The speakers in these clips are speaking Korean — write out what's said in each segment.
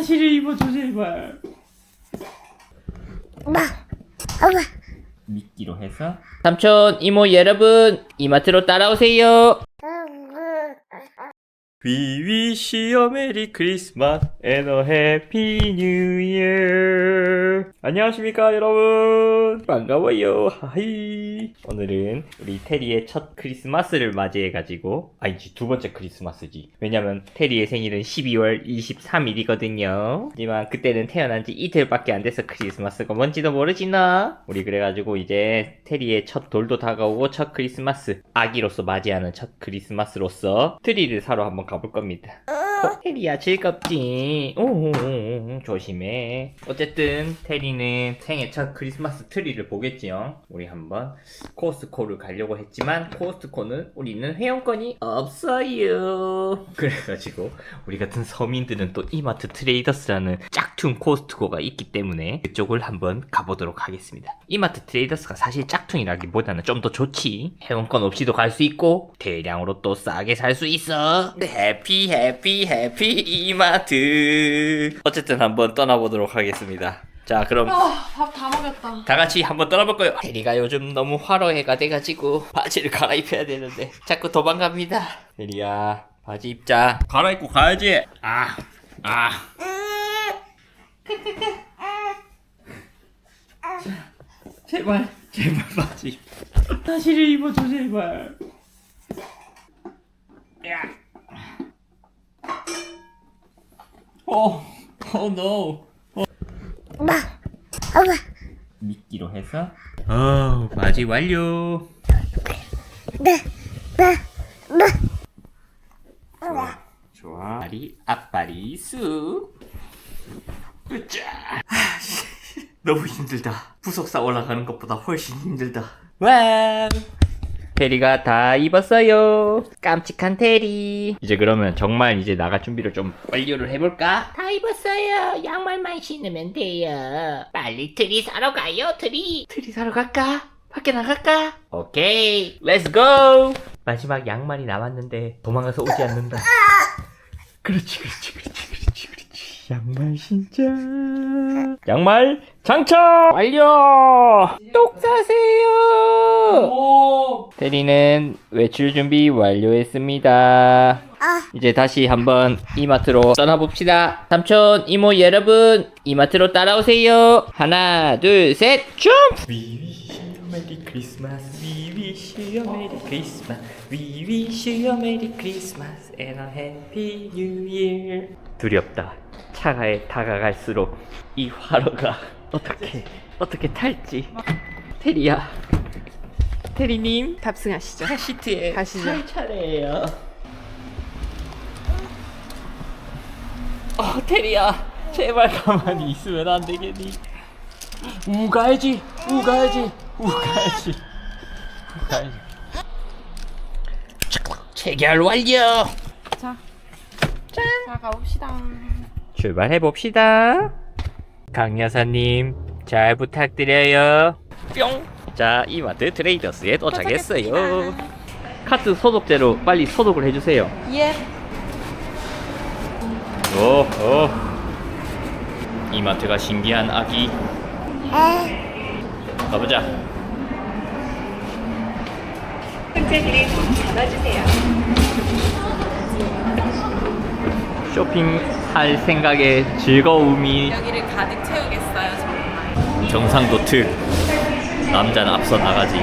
다시를 입어줘 제발 엄마, 엄마. 미끼로 해서 삼촌 이모 여러분 이마트로 따라오세요 We wish you a Merry Christmas and a Happy New Year. 안녕하십니까 여러분. 반가워요. 하이. 오늘은 우리 테리의 첫 크리스마스를 맞이해가지고 아니지 두 번째 크리스마스지. 왜냐면 테리의 생일은 12월 23일이거든요. 하지만 그때는 태어난 지 이틀밖에 안 돼서 크리스마스가 뭔지도 모르지 나. 우리 그래가지고 이제 테리의 첫 돌도 다가오고 첫 크리스마스 아기로서 맞이하는 첫 크리스마스로서 트리를 사러 한번 가볼 겁니다. 어, 테리야 즐겁지? 오, 조심해. 어쨌든 테리는 생애 첫 크리스마스 트리를 보겠지요. 우리 한번 코스트코를 가려고 했지만 코스트코는 우리는 회원권이 없어요. 그래가지고 우리 같은 서민들은 또 이마트 트레이더스라는 짝퉁 코스트코가 있기 때문에 그쪽을 한번 가보도록 하겠습니다. 이마트 트레이더스가 사실 짝퉁이라기보다는 좀 더 좋지. 회원권 없이도 갈 수 있고 대량으로 또 싸게 살 수 있어. 해피 해피 해피 이마트. 어쨌든 한번 떠나보도록 하겠습니다. 자 그럼 밥 다 먹였다. 다 같이 한번 떠나볼 거예요. 테리가 요즘 너무 화로해가 돼가지고 바지를 갈아입혀야 되는데 자꾸 도망갑니다. 테리야 바지 입자. 갈아입고 가야지. 아 아. 제발 제발 바지. 다시를 입어줘 제발. 야. 어, oh no. 엄마, 엄마. 미끼로 해서 어 바지 완료 네, 네, 네. 좋아 좋아 다리 앞발이 쑥 씨. 너무 힘들다 부속사 올라가는 것보다 훨씬 힘들다 와 테리가 다 입었어요 깜찍한 테리 이제 그러면 정말 이제 나갈 준비를 좀 완료를 해볼까? 다 입었어요. 양말만 신으면 돼요. 빨리 트리 사러 가요, 트리. 트리 사러 갈까? 밖에 나갈까? 오케이, 렛츠 고! 마지막 양말이 남았는데 도망가서 오지 않는다. 그렇지, 그렇지, 그렇지, 그렇지, 그렇지. 양말 신자. 양말 장착 완료. 똑 사세요. 테리는 외출 준비 완료했습니다. 아, 이제 다시 한번 이마트로 떠나봅시다. 삼촌, 이모 여러분, 이마트로 따라오세요. 하나, 둘, 셋, 점프! We wish you a Merry Christmas. We wish you a Merry Christmas. We wish you a Merry Christmas and a Happy New Year. 두렵다. 차가에 다가갈수록 이 화로가 어떻게 어떻게 탈지. 테리야, 테리님, 탑승하시죠. 차 시트에 가시죠. 탈 차례예요. 어, 테리야, 제발 가만히 있으면 안 되겠니? 우가야지, 우가야지, 우가야지, 우가야지. 체결 완료. 자, 자 가봅시다. 출발해 봅시다. 강 여사님, 잘 부탁드려요. 뿅. 자, 이마트 트레이더스에 도착했어요. 도착했습니다. 카트 소독제로 빨리 소독을 해주세요. 예. 오, 오. 이마트가 신기한 아기. 가보자. 쇼핑할 생각에 즐거움이 여기를 가득 채우겠어요, 정말. 경상도 특 남자는 앞서 나가지.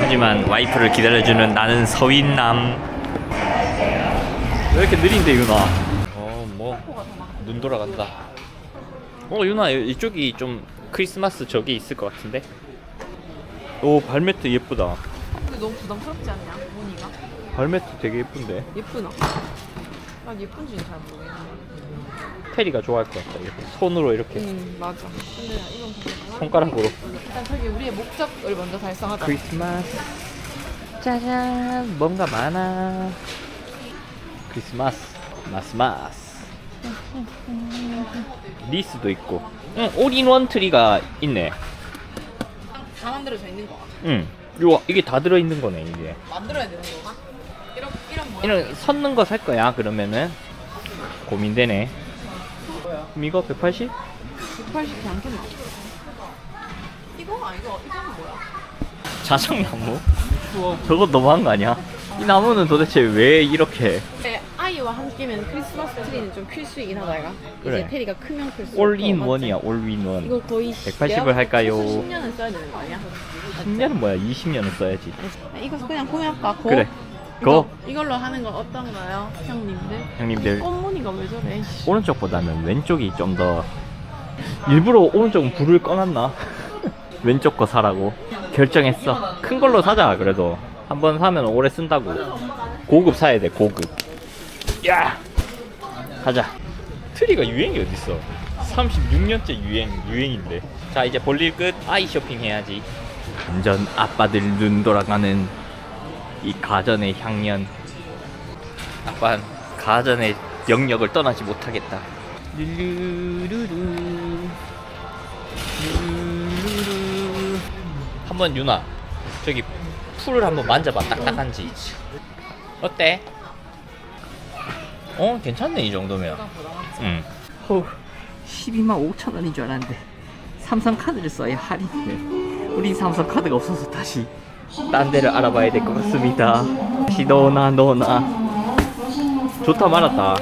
하지만 와이프를 기다려주는 나는 서윈남. 왜 이렇게 느린데 유나? 어뭐 눈 돌아간다. 어 유나 이쪽이 좀 크리스마스 저기 있을 것 같은데? 오 발매트 예쁘다. 근데 너무 부담스럽지 않냐? 발매트 되게 예쁜데. 예쁘나? 난 예쁜지는 잘 모르겠네. 테리가 좋아할 것 같다 이렇게. 손으로 이렇게. 음, 맞아. 근데 이건 손가락으로. 일단 저기 우리의 목적을 먼저 달성하자. 크리스마스. 짜잔. 뭔가 많아. 크리스마스. 마스마스. 리스도 있고. 응 올인원 트리가 있네. 다 만들어져 있는 거 같아. 응. 이거 이게 다 들어있는 거네 이게. 만들어야 되는 거가? 이런 섰는 거 살 거야 그러면은 고민되네. 그럼 이거 180? 180이 않겠나? 이거? 아 이거 이거는 뭐야? 자작나무? 저거 너무한 거 아니야? 이 나무는 도대체 왜 이렇게 네, 아이와 함께면 크리스마스 트리는 좀 필수이긴 하다 얘가 그래. 이제 테리가 크면 클수록 올인 원이야 더 맞지? 올인 원 이거 거의 180을 할까요? 10년은 써야 되는 거 아니야? 10년은 뭐야 20년은 써야지 아니, 이거 그냥 구매할까? 고? 그래 고 이걸로 하는 건 어떤가요? 형님들? 형님들. 꽃무늬가 왜 저래? 씨. 오른쪽보다는 왼쪽이 좀 더 일부러 오른쪽은 불을 꺼놨나? 왼쪽 거 사라고. 결정했어. 큰 걸로 사자 그래도. 한 번 사면 오래 쓴다고. 고급 사야 돼 고급. 야! 가자. 트리가 유행이 어딨어? 36년째 유행 유행인데. 자 이제 볼일 끝. 아이 쇼핑 해야지. 완전 아빠들 눈 돌아가는 이 가전의 향연 아빠는 가전의 영역을 떠나지 못하겠다. 룰루루루. 룰루루. 한번 유나 저기 풀을 한번 만져봐 딱딱한지. 어때? 어 괜찮네 이 정도면. 응. 호 12만 5천 원인 줄 알았는데 삼성 카드를 써야 할인돼. 우린 삼성 카드가 없어서 다시 딴 데를 알아봐야 될 것 같습니다. 다시 너나 너나. 좋다 말았다.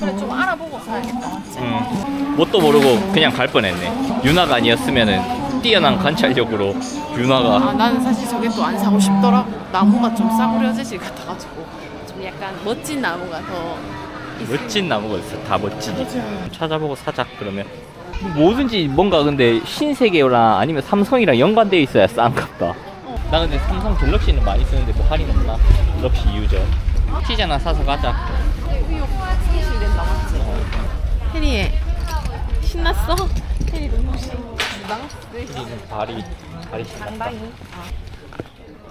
그래 좀 알아보고 맞지? 응. 뭣도 모르고 그냥 갈 뻔했네. 유나가 아니었으면은 뛰어난 관찰력으로 유나가 아 나는 사실 저게 또 안 사고 싶더라 나무가 좀 싸구려지질 같아가지고 좀 약간 멋진 나무가 더 있으면 멋진 나무가 있어. 다 멋지지. 찾아보고 사자 그러면. 뭐든지 뭔가 근데 신세계랑 아니면 삼성이랑 연관되어 있어야 싼갑다. 나 근데 삼성 갤럭시는 많이 쓰는데 뭐 할인 없나? 갤럭시 유저. 피자 나 사서 가자. 혜리에 신났어? 혜리 너무 신나? 테리는 발이 발이 신났다.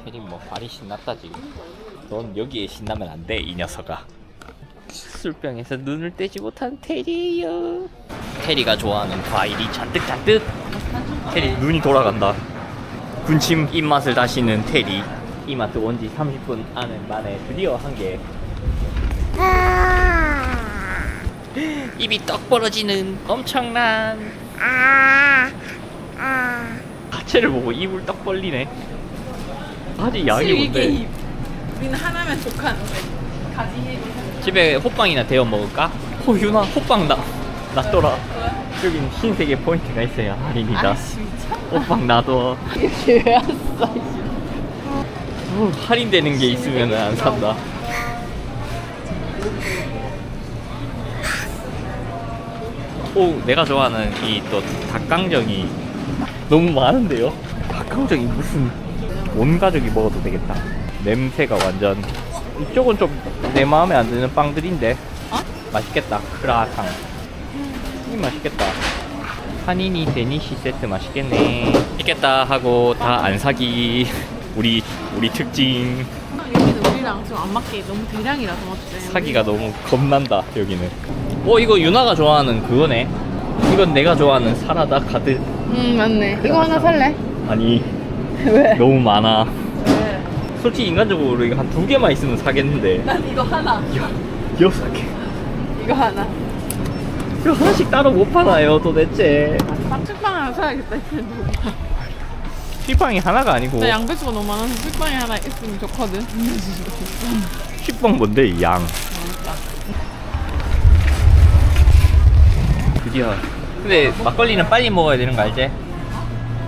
테리 뭐 발이 신났다 지금. 넌 여기에 신나면 안 돼 이 녀석아. 술병에서 눈을 떼지 못한 테리요. 테리가 좋아하는 과일이 잔뜩 잔뜩. 테리 눈이 돌아간다. 군침 입맛을 다시는 테리. 이마트 온지 30분 안에 만에 드디어 한 개. 아, 입이 떡 벌어지는 엄청난 아, 아. 가체를 보고 입을 떡 벌리네. 아직 양이 뭔데? 이- 우리는 하나면 족하는데 가지 집에 호빵이나 데워 먹을까? 호 유나 호빵 나 놔둬라. 여긴 흰색의 포인트가 있어야 할인이다. 아이씨 미쳤나 호빵 놔둬. 이렇게 왜 왔어 어, 할인되는 게 있으면 안 산다. 오, 내가 좋아하는 이 또 닭강정이 너무 많은데요? 닭강정이 무슨 온 가족이 먹어도 되겠다. 냄새가 완전 이쪽은 좀 내 마음에 안 드는 빵들인데 어? 맛있겠다. 크라상. 이 맛있겠다. 한인이 데니시 세트 맛있겠네. 있겠다 하고 다 안 사기. 우리 우리 특징 여기는 우리랑 좀 안 맞게 너무 대량이라서 맞지? 사기가 너무 겁난다 여기는. 어 이거 유나가 좋아하는 그거네. 이건 내가 좋아하는 사라다 카드. 응 맞네 이거 하나 살래? 아니 왜? 너무 많아. 왜? 솔직히 인간적으로 이거 한 두 개만 있으면 사겠는데 난 이거 하나 여섯 개. 이거 하나 이거 하나씩 따로 못 팔아요 도대체. 빵빵 하나 사야겠다 했는데 식빵이 하나가 아니고 나 양배추가 너무 많아서 빵빵이 하나 있으면 좋거든 식빵 뭔데 이 양. 드디어. 근데 막걸리는 빨리 먹어야 되는 거 알지?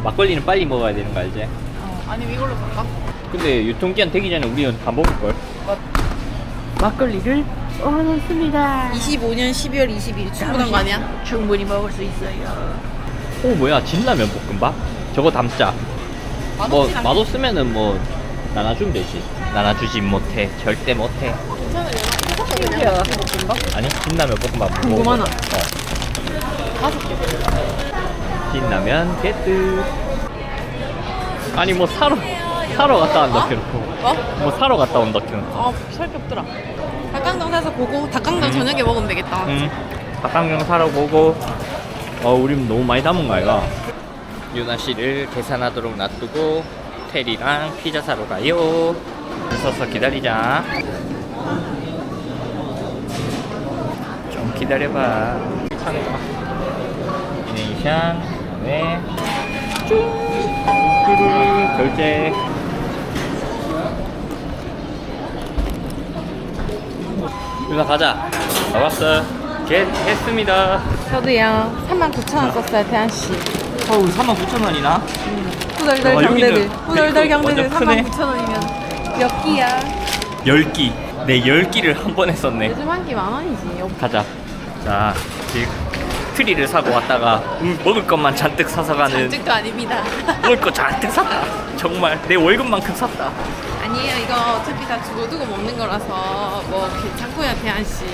막걸리는 빨리 먹어야 되는 거 알지? 어, 아니면 이걸로 살까? 근데 유통기한 되기 전에 우리는 다 먹을 걸. 막걸리를 원했습니다. 25년 12월 20일 충분한 거 아니야? 충분히 먹을 수 있어요. 오 뭐야 진라면 볶음밥? 저거 담자. 뭐 맛없진 않- 맛없으면은 뭐 나눠주면 되지. 나눠주지 못해 절대 못해. 이거 볶음밥? 아니 진라면 볶음밥 궁금하나? 먹어봐. 어. 다섯 개 신라면 게뜨. 아니 뭐 사러 사러 갔다 온다 해놓고 어? 뭐 사러 갔다 온다 해놓고. 아 살게 없더라 닭강정 사서 보고 닭강정 저녁에 먹으면 되겠다 응. 닭강정 사러 보고 어 우리 너무 많이 담은 거 아이가? 유나 씨를 계산하도록 놔두고 테리랑 피자 사러 가요. 줄 서서 기다리자. 좀 기다려봐. 이네이션, 네. 쭉. 뚜루, 결제. 유나 가자. 나왔어. 겟 했습니다. 저도요. 39,000원 썼어요, 태한 씨. 어우, 39,000원이나? 후덜덜 와, 경대들. 여기는 후덜덜 경대들 완전 크네. 39,000원이면 몇 끼야? 10끼. 네, 10끼를 한 번에 썼네. 요즘 한 끼 만 원이지. 요- 가자. 자, 지금 트리를 사고 왔다가 음, 먹을 것만 잔뜩 사서 가는 잔뜩도 아닙니다. 먹을 거 잔뜩 샀다. 정말 내 월급만큼 샀다. 아니에요. 이거 어차피 다 두고두고 먹는 거라서 뭐 괜찮고요, 태한씨.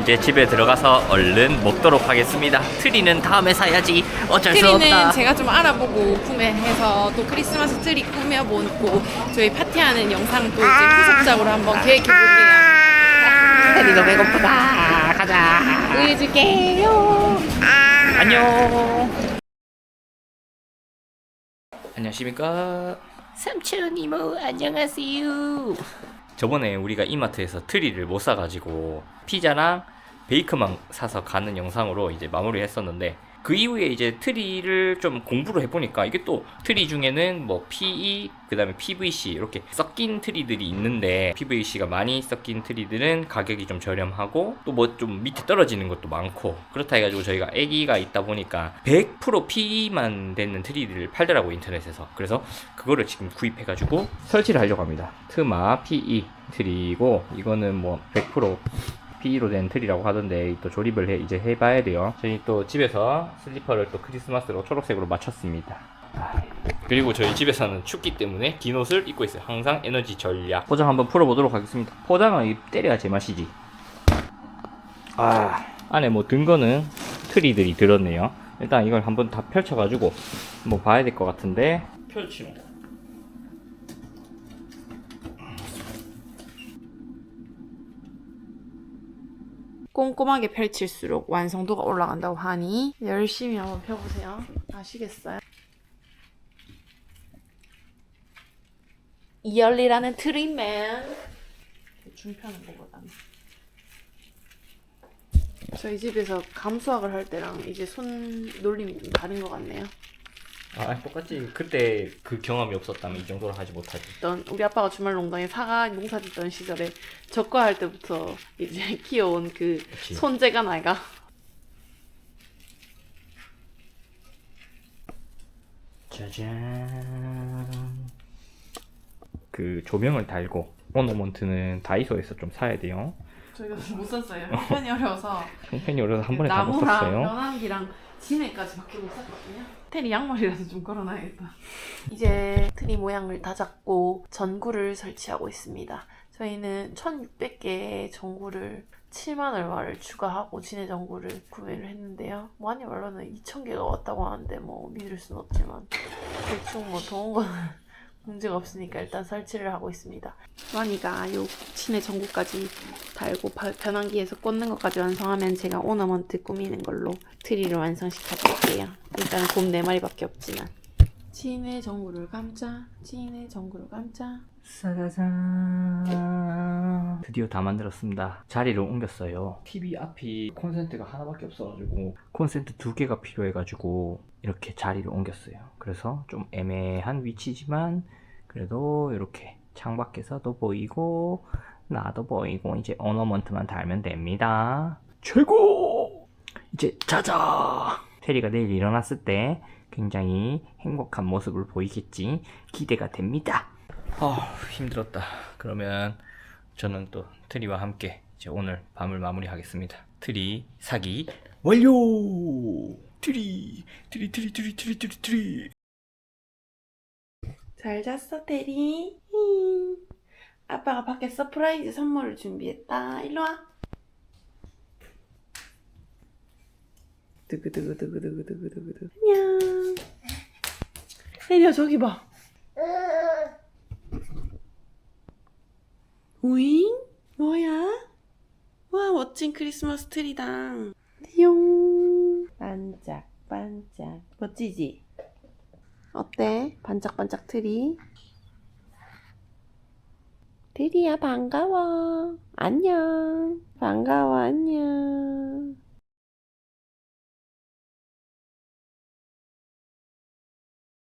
이제 집에 들어가서 얼른 먹도록 하겠습니다. 트리는 다음에 사야지. 어쩔 수 트리는 없다. 제가 좀 알아보고 구매해서 또 크리스마스 트리 꾸며보고 저희 파티하는 영상 또 이제 후속작으로 한번 계획해볼게요. 테리도 배고프다. 가자. 우유 줄게요. 안녕. 안녕하십니까. 삼촌 이모 안녕하세요. 저번에 우리가 이마트에서 트리를 못 사가지고 피자랑 베이크만 사서 가는 영상으로 이제 마무리했었는데 그 이후에 이제 트리를 좀 공부를 해보니까 이게 또 트리 중에는 뭐 PE 그 다음에 PVC 이렇게 섞인 트리들이 있는데 PVC가 많이 섞인 트리들은 가격이 좀 저렴하고 또 뭐 좀 밑에 떨어지는 것도 많고 그렇다 해가지고 저희가 아기가 있다 보니까 100% PE만 되는 트리들을 팔더라고 인터넷에서. 그래서 그거를 지금 구입해가지고 설치를 하려고 합니다. 트마 PE 트리고 이거는 뭐 100% PE로 된 트리라고 하던데 또 조립을 해, 이제 해봐야 돼요. 저희 또 집에서 슬리퍼를 또 크리스마스로 초록색으로 맞췄습니다. 아, 그리고 저희 집에서는 춥기 때문에 긴 옷을 입고 있어요. 항상 에너지 전략. 포장 한번 풀어보도록 하겠습니다. 포장은 이 때려야 제맛이지. 아, 안에 뭐 든 거는 트리들이 들었네요. 일단 이걸 한번 다 펼쳐가지고 뭐 봐야 될 것 같은데. 펼치노. 꼼꼼하게 펼칠수록 완성도가 올라간다고 하니 열심히 한번 펴보세요. 아시겠어요? 이열리라는 트리맨 대충 펴는 것보다는 저희 집에서 감수학을 할 때랑 이제 손 놀림이 좀 다른 것 같네요. 아, 똑같지. 그때 그 경험이 없었다면 이 정도로 하지 못하지. 있던 우리 아빠가 주말 농장에 사과 농사 짓던 시절에 적과할 때부터 이제 키워온 그 그치. 손재가 나이가 짜잔. 그 조명을 달고 오너먼트는 다이소에서 좀 사야 돼요. 저희가 못 샀어요. 형편이 어려워서 형편이 어려서 한 번에 다 못 나무랑 샀어요. 연한기랑 진해까지밖에 못 샀거든요. 테리 양말이라도 좀 걸어놔야겠다. 이제 트리 모양을 다 잡고 전구를 설치하고 있습니다. 저희는 1,600개의 전구를 7만 얼마를 추가하고 진해 전구를 구매를 했는데요. 많이 말로는 2,000개가 왔다고 하는데 뭐 믿을 순 없지만 대충 뭐 더운 거는 문제가 없으니까 일단 설치를 하고 있습니다. 주환이가 요 진해 전구까지 달고 바- 변환기에서 꽂는 것까지 완성하면 제가 오너먼트 꾸미는 걸로 트리를 완성시켜 볼게요. 일단 곰 4마리밖에 없지만 진해 전구를 감자 진해 전구를 감자 짜자잔. 드디어 다 만들었습니다. 자리를 옮겼어요. TV 앞이 콘센트가 하나밖에 없어가지고 콘센트 두 개가 필요해가지고 이렇게 자리를 옮겼어요. 그래서 좀 애매한 위치지만 그래도 이렇게 창밖에서도 보이고 나도 보이고 이제 오너먼트만 달면 됩니다. 최고! 이제 자자! 테리가 내일 일어났을 때 굉장히 행복한 모습을 보이겠지 기대가 됩니다. 아 힘들었다. 그러면 저는 또 트리와 함께 이제 오늘 밤을 마무리하겠습니다. 트리 사기 완료. 트리 트리 트리 트리 트리 트리 트리. 잘 잤어 테리 히. 아빠가 밖에 서프라이즈 선물을 준비했다 일로 와 두구두구두구두구두구두구 안녕 테리야 저기 봐 오잉? 뭐야? 와 멋진 크리스마스 트리다 띠용 반짝반짝 멋지지? 어때? 반짝반짝 트리? 트리야 반가워 안녕 반가워 안녕